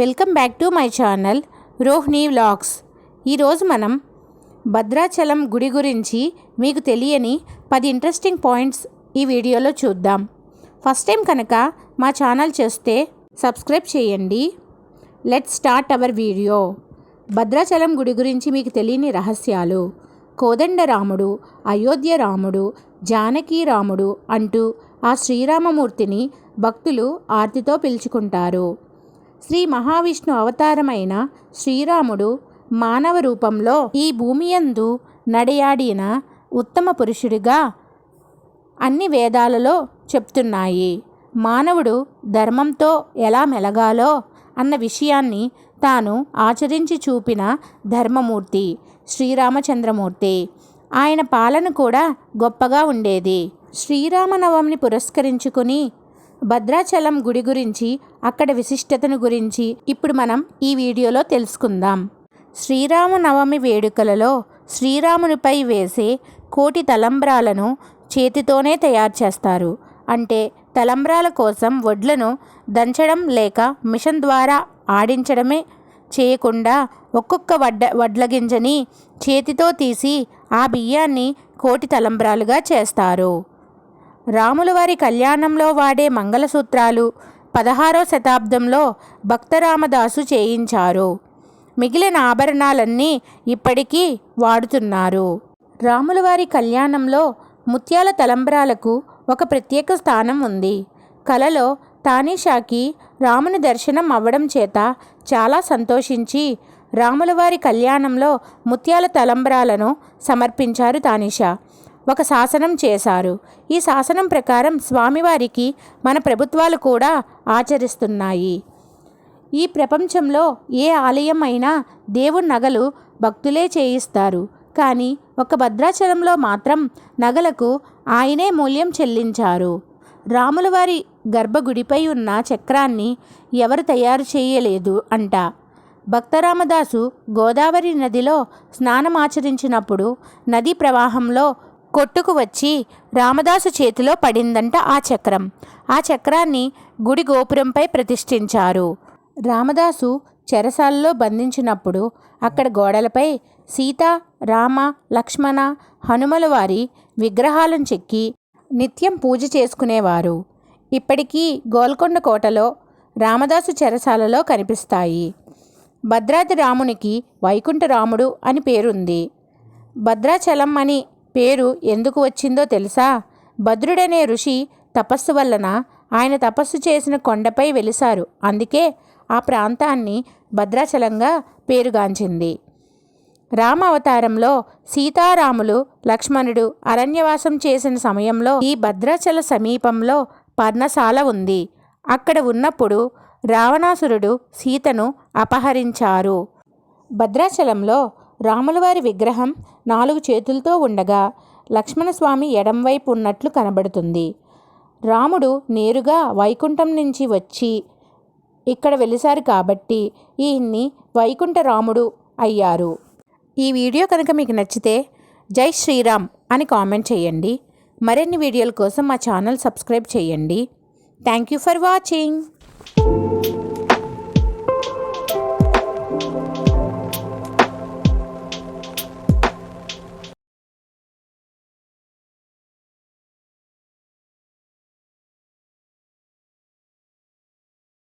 Welcome back to my channel Rohini vlogs. ఈరోజు మనం భద్రాచలం గుడి గురించి మీకు తెలియని పది ఇంట్రెస్టింగ్ పాయింట్స్ ఈ వీడియోలో చూద్దాం. ఫస్ట్ టైం కనుక మా ఛానల్ చూస్తే సబ్స్క్రైబ్ చేయండి. Let start our video Bhadrachalam గుడి గురించి మీకు తెలియని రహస్యాలు. కోదండరాముడు అయోధ్య రాముడు జానకీ రాముడు అంటూ ఆ శ్రీరామమూర్తిని భక్తులు ఆర్తితో పిలుచుకుంటారు. శ్రీ మహావిష్ణు అవతారమైన శ్రీరాముడు మానవ రూపంలో ఈ భూమియందు నడయాడిన ఉత్తమ పురుషుడిగా అన్ని వేదాలలో చెప్తున్నాయి. మానవుడు ధర్మంతో ఎలా మెలగాలో అన్న విషయాన్ని తాను ఆచరించి చూపిన ధర్మమూర్తి శ్రీరామచంద్రమూర్తి. ఆయన పాలన కూడా గొప్పగా ఉండేది. శ్రీరామనవమిని పురస్కరించుకుని భద్రాచలం గుడి గురించి అక్కడ విశిష్టతను గురించి ఇప్పుడు మనం ఈ వీడియోలో తెలుసుకుందాం. శ్రీరామనవమి వేడుకలలో శ్రీరామునిపై వేసే కోటి తలంబ్రాలను చేతితోనే తయారు చేస్తారు. అంటే తలంబ్రాల కోసం వడ్లను దంచడం లేక మిషన్ ద్వారా ఆడించడమే చేయకుండా ఒక్కొక్క వడ్డ వడ్ల గింజని చేతితో తీసి ఆ బియ్యాన్ని కోటి తలంబ్రాలుగా చేస్తారు. రాములవారి కళ్యాణంలో వాడే మంగళసూత్రాలు పదహారో శతాబ్దంలో భక్తరామదాసు చేయించారు. మిగిలిన ఆభరణాలన్నీ ఇప్పటికీ వాడుతున్నారు. రాములవారి కళ్యాణంలో ముత్యాల తలంబ్రాలకు ఒక ప్రత్యేక స్థానం ఉంది. కలలో తానీషాకి రాముని దర్శనం అవ్వడం చేత చాలా సంతోషించి రాములవారి కళ్యాణంలో ముత్యాల తలంబ్రాలను సమర్పించారు తానిషా. ఒక శాసనం చేశారు. ఈ శాసనం ప్రకారం స్వామివారికి మన ప్రభుత్వాలు కూడా ఆచరిస్తున్నాయి. ఈ ప్రపంచంలో ఏ ఆలయం అయినా దేవుని నగలు భక్తులే చేయిస్తారు. కానీ ఒక భద్రాచలంలో మాత్రం నగలకు ఆయనే మూల్యం చెల్లించారు. రాములవారి గర్భగుడిపై ఉన్న చక్రాన్ని ఎవరు తయారు చేయలేదు అంట. భక్తరామదాసు గోదావరి నదిలో స్నానమాచరించినప్పుడు నదీ ప్రవాహంలో కొట్టుకు వచ్చి రామదాసు చేతిలో పడిందంట ఆ చక్రం. ఆ చక్రాన్ని గుడి గోపురంపై ప్రతిష్ఠించారు. రామదాసు చెరసాల్లో బంధించినప్పుడు అక్కడ గోడలపై సీత రామ లక్ష్మణ హనుమల వారి విగ్రహాలను చెక్కి నిత్యం పూజ చేసుకునేవారు. ఇప్పటికీ గోల్కొండ కోటలో రామదాసు చెరసాలలో కనిపిస్తాయి. భద్రాద్రి రామునికి వైకుంఠ రాముడు అని పేరుంది. భద్రాచలం అని పేరు ఎందుకు వచ్చిందో తెలుసా? భద్రుడనే ఋషి తపస్సు వలన ఆయన తపస్సు చేసిన కొండపై వెలిశారు. అందుకే ఆ ప్రాంతాన్ని భద్రాచలంగా పేరుగాంచింది. రామ అవతారంలో సీతారాములు లక్ష్మణుడు అరణ్యవాసం చేసిన సమయంలో ఈ భద్రాచల సమీపంలో పర్ణశాల ఉంది. అక్కడ ఉన్నప్పుడు రావణాసురుడు సీతను అపహరించారు. భద్రాచలంలో రాములవారి విగ్రహం నాలుగు చేతులతో ఉండగా లక్ష్మణస్వామి ఎడంవైపు ఉన్నట్లు కనబడుతుంది. రాముడు నేరుగా వైకుంఠం నుంచి వచ్చి ఇక్కడ వెలిశారు కాబట్టి ఈయన్ని వైకుంఠ రాముడు అయ్యారు. ఈ వీడియో కనుక మీకు నచ్చితే జై శ్రీరామ్ అని కామెంట్ చేయండి. మరిన్ని వీడియోల కోసం మా ఛానల్ సబ్స్క్రైబ్ చేయండి. Thank you for watching.